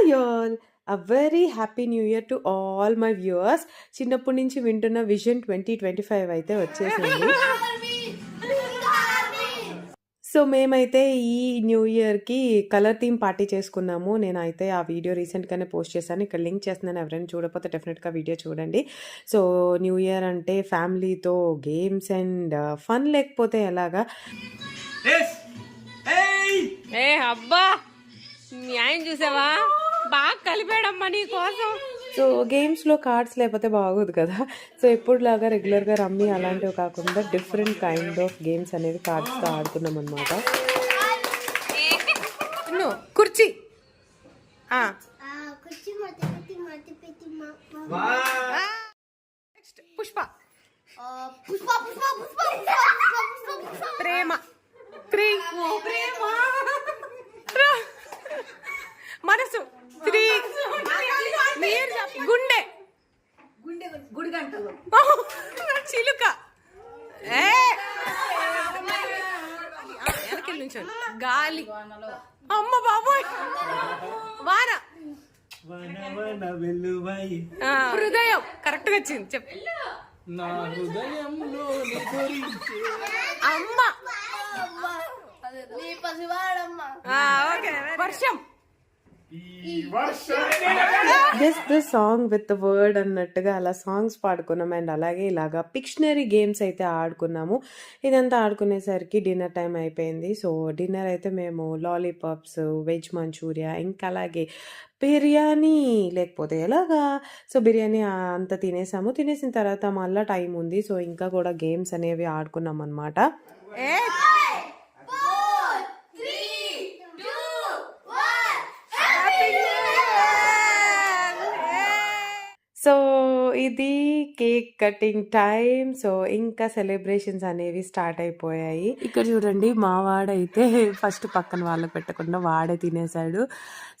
Hi all a very happy new year to all my viewers చిన్నప్పటి నుంచి వింటున్న vision twenty twenty five అయితే వచ్చేసింది. సో మేమైతే ఈ న్యూ ఇయర్కి కలర్ థీమ్ పార్టీ చేసుకున్నాము. నేనైతే ఆ వీడియో రీసెంట్గానే పోస్ట్ చేశాను. ఇక్కడ లింక్ చేస్తున్నాను. ఎవరైనా చూడకపోతే డెఫినెట్గా వీడియో చూడండి. సో న్యూ ఇయర్ అంటే ఫ్యామిలీతో గేమ్స్ అండ్ ఫన్ లేకపోతే ఎలాగా? ఏ అబ్బా! న్యాయం చూసావా? బాగా కలిపాడమ్మా నీ కోసం. సో గేమ్స్లో కార్డ్స్ లేకపోతే బాగోదు కదా. సో ఎప్పుడులాగా రెగ్యులర్గా రమ్మీ అలాంటివి కాకుండా డిఫరెంట్ కైండ్ ఆఫ్ గేమ్స్ అనేవి కార్డ్స్తో ఆడుకున్నాం అనమాట కుర్చీ. పుష్ప. పుష్ప పుష్ప పుష్ప పుష్ప పుష్ప ప్రేమ. త్రీ ప్రేమ. మనసు. చెప్ప- గుండె. గుండె గుడి. గంటలు చిలుక. ఏ! వెనకెళ్ళి నుంచోండి. గాలి. అమ్మ బాబోయ్. వాన. హృదయం. కరెక్ట్గా వచ్చింది. చెప్పు. నా హృదయంలో నిదురించే అమ్మ. నీ పసివాడమ్మ. ఆ, ఓకే వర్షం. ఈ వర్షం just the song with the word అన్నట్టుగా అలా సాంగ్స్ పాడుకున్నాం అండ్ అలాగే ఇలాగా పిక్షనరీ గేమ్స్ అయితే ఆడుకున్నాము. ఇదంతా ఆడుకునేసరికి డిన్నర్ టైం అయిపోయింది. సో డిన్నర్ అయితే మేము లాలీపాప్స్ వెజ్ మంచూరియా ఇంకా అలాగే బిర్యానీ లేకపోతే ఎలాగా? సో బిర్యానీ అంతా తినేసాము. తినేసిన తర్వాత మళ్ళీ టైం ఉంది. సో ఇంకా కూడా గేమ్స్ అనేవి ఆడుకున్నాం అనమాట ఏ సో ఇది కేక్ కటింగ్ టైం సో ఇంకా సెలబ్రేషన్స్ అనేవి స్టార్ట్ అయిపోయాయి. ఇక్కడ చూడండి మా వాడైతే ఫస్ట్ పక్కన వాళ్ళకి పెట్టకుండా వాడే తినేశాడు.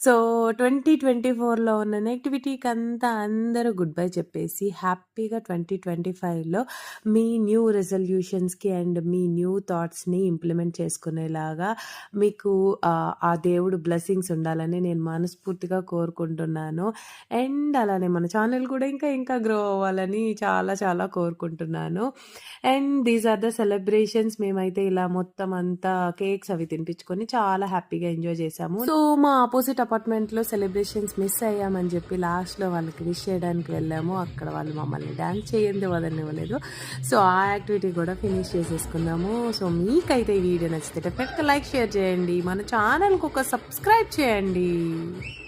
సో ట్వంటీ ట్వంటీ ఫోర్లో ఉన్న నెగిటివిటీకి అంతా అందరూ గుడ్ బై చెప్పేసి హ్యాపీగా ట్వంటీ ట్వంటీ ఫైవ్లో మీ న్యూ రెజల్యూషన్స్కి అండ్ మీ న్యూ థాట్స్ని ఇంప్లిమెంట్ చేసుకునేలాగా మీకు ఆ, ఆ దేవుడు బ్లెస్సింగ్స్ ఉండాలని నేను మనస్ఫూర్తిగా కోరుకుంటున్నాను. అండ్ అలానే మన ఛానల్ కూడా ఇంకా ఇంకా గ్రో అవ్వాలని చాలా చాలా కోరుకుంటున్నాను. And these are the celebrations మేమైతే ఇలా మొత్తం అంతా కేక్స్ అవి తినిపించుకొని చాలా హ్యాపీగా ఎంజాయ్ చేసాము సో మా ఆపోజిట్ అపార్ట్మెంట్లో సెలబ్రేషన్స్ మిస్ అయ్యామని చెప్పి లాస్ట్లో వాళ్ళకి విష్ చేయడానికి వెళ్ళాము. అక్కడ వాళ్ళు మమ్మల్ని డ్యాన్స్ చేయండి వదలనివ్వలేదు. సో ఆ యాక్టివిటీ కూడా ఫినిష్ చేసేసుకున్నాము. సో మీకైతే ఈ వీడియో నచ్చితే డెఫినెట్గా లైక్ షేర్ చేయండి. మన ఛానల్కి ఒక సబ్స్క్రైబ్ చేయండి.